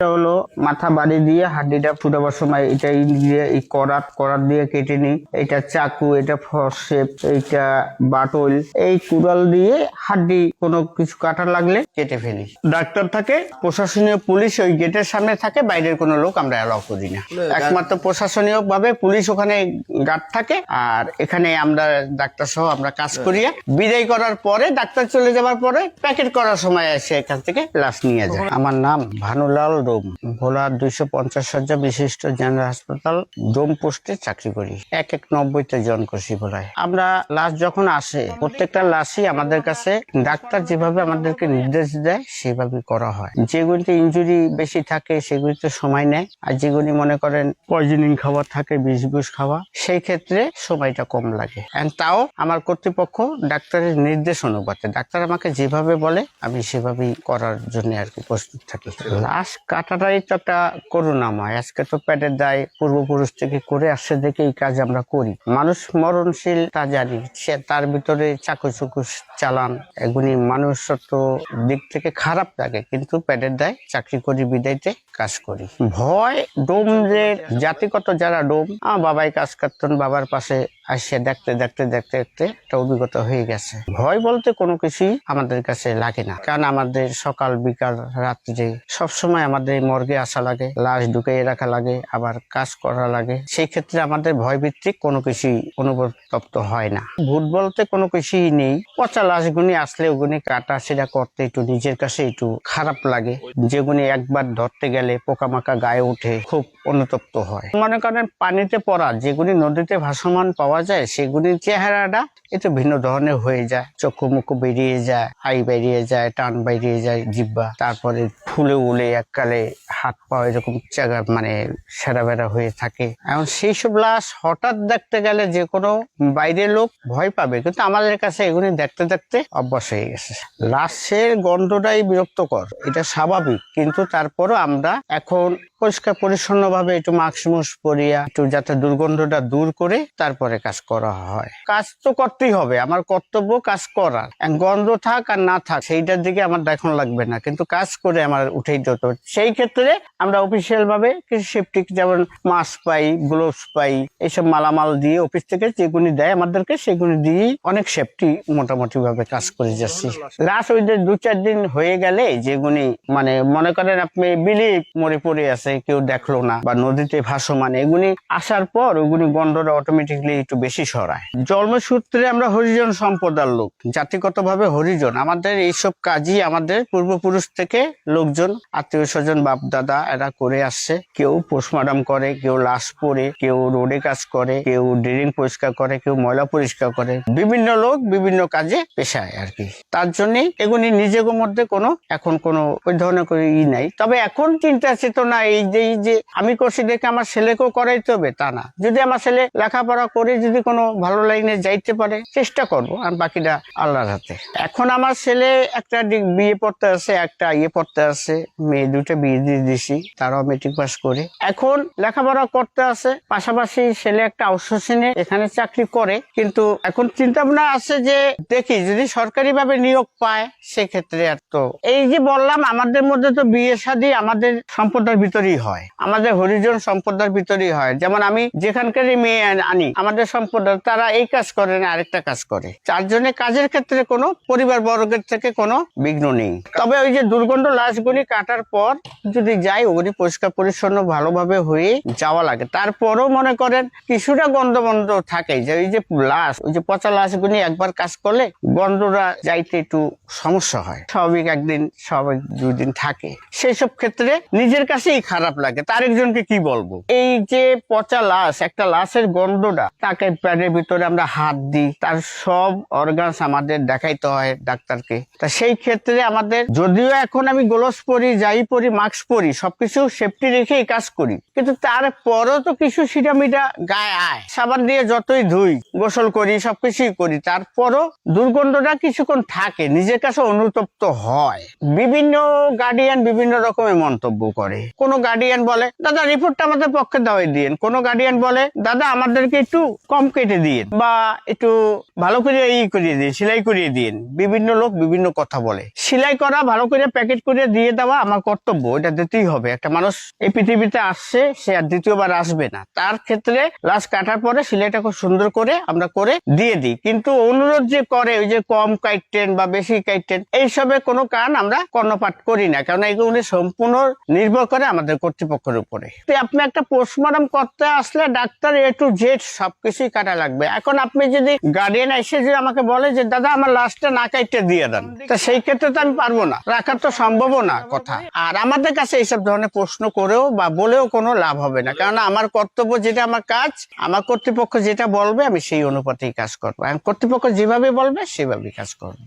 এটা হলো মাথা বাড়ি দিয়ে হাড্ডিটা ফুটাবার সময় এটা দিয়ে এই করাত করাত দিয়ে কেটে নিই। এটা চাকু এটা ফসেপ এইটা বাটল এই কুড়াল দিয়ে হাড্ডি কোনো কিছু কাটা লাগলে কেটে ফেলি। ডাক্তার থাকে প্রশাসনীয় পুলিশ ওই গেটের সামনে থাকে বাইরের কোনো লোক আমরা অ্যালাউ করি না। একমাত্র প্রশাসনীয় ভাবে পুলিশ ওখানে গার্ড থাকে আর এখানে আমরা ডাক্তার সহ আমরা কাজ করিয়ে বিদায় করার পরে ডাক্তার চলে যাওয়ার পরে প্যাকেট করার সময় এসে এখান থেকে লাশ নিয়ে যায়। আমার নাম ভানুলাল ডোম ভোলা দুইশো পঞ্চাশ সজ্জা বিশিষ্ট জেনারেল হাসপাতাল ডোম পোস্টে চাকরি করি। এক এক নব্বইতে জন করছি ভোলায়। আমরা লাশ যখন আসে, প্রত্যেকটা লাশই আমাদের কাছে ডাক্তার যেভাবে আমাদেরকে নির্দেশ দেয়, সেভাবে করা হয়। যেগুলিতে ইঞ্জুরি বেশি থাকে সেগুলিতে সময় নেয়। আর যেগুলি মনে করেন পয়জনিং খাবার থাকে, বিষ বুষ খাওয়া, সেই ক্ষেত্রে সময়টা কম লাগে। তাও আমার কর্তৃপক্ষ ডাক্তারের নির্দেশ অনুপাতে। ডাক্তার আমাকে যেভাবে বলে, আমি সেভাবেই করার জন্য আর কি প্রস্তুত থাকি। লাশ কাটাটাই তো একটা করুণাময় আজকে তো পেটের দায় পূর্বপুরুষ থেকে করে আসছে দেখে এই কাজ আমরা করি। মানুষ মরণশীল, তা জানি, সে তার ভিতরে চাকু চুকু চালান, এগুলি মানুষত্ব দিক থেকে খারাপ লাগে, কিন্তু পেটের দায়, চাকরি করি, বিদায়তে কাজ করি। ভয় ডোমদের জাতিগত যারা ডোম বাবাই কাজ করতেন, বাবার পাশে আসে দেখতে দেখতে দেখতে দেখতে একটা অভিজ্ঞতা হয়ে গেছে। ভয় বলতে কোনো কিছুই আমাদের কাছে লাগে না। কারণ আমাদের সকাল, বিকাল, রাত্রে সবসময় আমাদের মর্গে আসা লাগে, লাশ ঢুকিয়ে রাখা লাগে, আবার কাজ করা লাগে, সেই ক্ষেত্রে আমাদের ভয় ভিত্তিক কোনো কিছুই অনুতপ্ত হয় না। ভূত বলতে কোনো কিছুই নেই। পচা লাশগুনি আসলে ওগুনি কাটা সেটা করতে একটু নিজের কাছে একটু খারাপ লাগে। যেগুনি একবার ধরতে গেলে পোকামাকা গায়ে উঠে খুব অনুতপ্ত হয়। মনে করেন পানিতে পড়া যেগুলি নদীতে ভাসমান পাওয়া যায়, সেগুলির চেহারাটা একটু ভিন্ন ধরনের হয়ে যায়। চক্ষু মুখ বেরিয়ে যায়, হাই বেরিয়ে যায়, টান বেরিয়ে যায় জিব্বা তারপরে ফুলে উলে এককালে হাত পা এরকম জায়গা মানে সেরা বেড়া হয়ে থাকে। এখন সেই সব লাশ হঠাৎ দেখতে গেলে যে কোনো বাইরের লোক ভয় পাবে। কিন্তু আমাদের কাছে এগুলি দেখতে দেখতে অভ্যাস হয়ে গেছে। লাশের গন্ধটাই বিরক্তকর, এটা স্বাভাবিক। কিন্তু তারপরও আমরা এখন পরিষ্কার পরিচ্ছন্ন ভাবে একটু মাস্ক মুস পরিয়া, একটু যাতে দুর্গন্ধটা দূর করে তারপরে কাজ করা হয়। কাজ তো করতেই হবে, আমার কর্তব্য কাজ করার। গন্ধ থাক আর না থাক, সেইটার দিকে আমার দেখন লাগবে না। কিন্তু কাজ করে আমার দিতে হবে। সেই ক্ষেত্রে আমরা অফিসিয়াল ভাবে কিছু সেফটি যেমন মাস্ক পাই গ্লোভস পাই, এইসব মালামাল দিয়ে অফিস থেকে যেগুলি দেয় আমাদেরকে, সেগুলি দিয়েই অনেক সেফটি মোটামুটি ভাবে কাজ করে যাচ্ছি। লাস্ট ওই যে দু চার দিন হয়ে গেলে যেগুলি মানে মনে করেন আপনি বিলি মরে পড়ে আছে, কেউ দেখল না বা নদীতে ভাসমান, এগুলি আসার পর ওগুলি গন্ধটা অটোমেটিকলি একটু বেশি সরায় জন্মসূত্রে আমরা হরিজন সম্প্রদায়ের লোক, জাতিগতভাবে হরিজন। আমাদের এইসব কাজই আমাদের পূর্বপুরুষ থেকে লোকজন, আত্মীয় স্বজন বাপ দাদা এরা করে আসছে। কেউ পোস্টমার্টম করে, কেউ লাশ পরে কেউ রোডে কাজ করে, কেউ ড্রেন পরিষ্কার করে, কেউ ময়লা পরিষ্কার করে। বিভিন্ন লোক বিভিন্ন কাজে পেশায় আর কি। তার জন্য এগুলি নিজের মধ্যে কোনো, এখন কোনো ওই ধরনের ই নাই। তবে এখন চিন্তা চেতনা এই যে এই যে, আমি করছি দেখে আমার ছেলেকেও করাইতে হবে, তা না। যদি আমার ছেলে লেখাপড়া করে যদি কোনো ভালো লাইনে যাইতে পারে, চেষ্টা করব, আর বাকিটা আল্লাহর হাতে। এখন আমার ছেলে একটা বিয়ে পড়তে আছে, একটা ইয়ে পড়তে আছে মেয়ে দুটো বিয়ে দিয়ে দিছি, তারাও মেট্রিক পাস করে। এখন লেখাপড়া করতে আছে, পাশাপাশি ছেলে একটা আউটসোর্সিং এখানে চাকরি করে। কিন্তু এখন চিন্তা ভাবনা আছে যে, দেখি যদি সরকারি ভাবে নিয়োগ পায়, সেক্ষেত্রে আর তো। এই যে বললাম, আমাদের মধ্যে তো বিয়ে শাদী আমাদের সম্প্রদায়ের ভিতরেই হয়। আমাদের হরিজন সম্প্রদায়ের ভিতরেই হয়। যেমন আমি যেখানকারই মেয়ে আনি, আমাদের সম্প্রদায় তারা এই কাজ করে না, আরেকটা কাজ করে। চারজনে কাজের ক্ষেত্রে কোনো পরিবার বর্গের থেকে কোনো বিঘ্ন নেই। তবে ওই যে দুর্গন্ধ লাশগুলি কাটার পর যদি যাই, ওগুলি পরিষ্কার পরিচ্ছন্ন ভালোভাবে হয়ে যাওয়া লাগে। তারপরও মনে করেন কিছুটা গন্ধ বন্ধ থাকে। যে ওই যে লাশ, ওই যে পচা লাশগুলি একবার কাজ করলে গন্ধটা যাইতে একটু সমস্যা হয়। স্বাভাবিক একদিন, স্বাভাবিক দুই দিন থাকে। সেই সব ক্ষেত্রে নিজের কাছেই খারাপ লাগে। তার একজনকে কি বলব? এই যে পচা লাশ, একটা লাশের গন্ধটা, তাকে প্যাডের ভিতরে আমরা হাত দিই। তার সব অর্গানস আমাদের দেখাইতে হয় ডাক্তারকে। তা সেই ক্ষেত্রে আমাদের, যদিও এখন আমি গ্লোভস পরি, যাই পরি মাস্ক পরি, সবকিছু সেফটি রেখেই কাজ করি। কিন্তু তারপরও তো কিছু সিটামিটা গায়ে আয়। সাবান দিয়ে যতই ধুই, গোসল করি, সবকিছুই করি, তারপরও দুর্গন্ধটা কিছুক্ষণ থাকে, নিজের কাছে অনুতপ্ত হয়। বিভিন্ন গার্ডিয়ান বিভিন্ন রকমের মন্তব্য করে। কোনো গার্ডিয়ান বলে, দাদা রিপোর্টটা আমাদের পক্ষে দেওয়াই দিন কোনো গার্ডিয়ান বলে, দাদা, আমাদেরকে একটু কম কেটে দিন বা একটু ভালো করে ই করিয়ে দিন সেলাই করিয়ে দিন বিভিন্ন লোক বিভিন্ন কথা বলে। সেলাই করা, ভালো করে প্যাকেট করে দিয়ে দেওয়া আমার কর্তব্য, এটা দিতেই হবে। একটা মানুষ এই পৃথিবীতে আসছে, সে আর দ্বিতীয়বার আসবে না। তার ক্ষেত্রে লাশ কাটার পরে সেলাইটা খুব সুন্দর করে আমরা করে দিয়ে দিই। কিন্তু অনুরোধ যে করে ওই যে কম কাইটেন বা বেশি কাইটেন এইসবে কোনো কান আমরা কর্ণপাত করি না। কারণ এগুলো সম্পূর্ণ নির্ভর করে আমাদের কর্তৃপক্ষের উপরে। তো আপনি একটা পোস্টমর্টম করতে আসলে ডাক্তার এ টু জেড সবকিছুই কাটা লাগবে। এখন আপনি যদি গার্ডিয়ান এসে যে আমাকে বলে যে, দাদা, আমার লাশটা না কাইটে দিয়ে দেন। তা সেই ক্ষেত্রে তো আমি পারব না। রাখার তো সম্ভবও না। কথা। আর আমাদের কাছে এইসব ধরনের প্রশ্ন করেও বা বলেও কোনো লাভ হবে না। কারণ আমার কর্তব্য যেটা আমার কাজ আমার কর্তৃপক্ষ যেটা বলবে আমি সেই অনুপাতেই কাজ করব। কর্তৃপক্ষ যেভাবে বলবে সেভাবেই কাজ করব।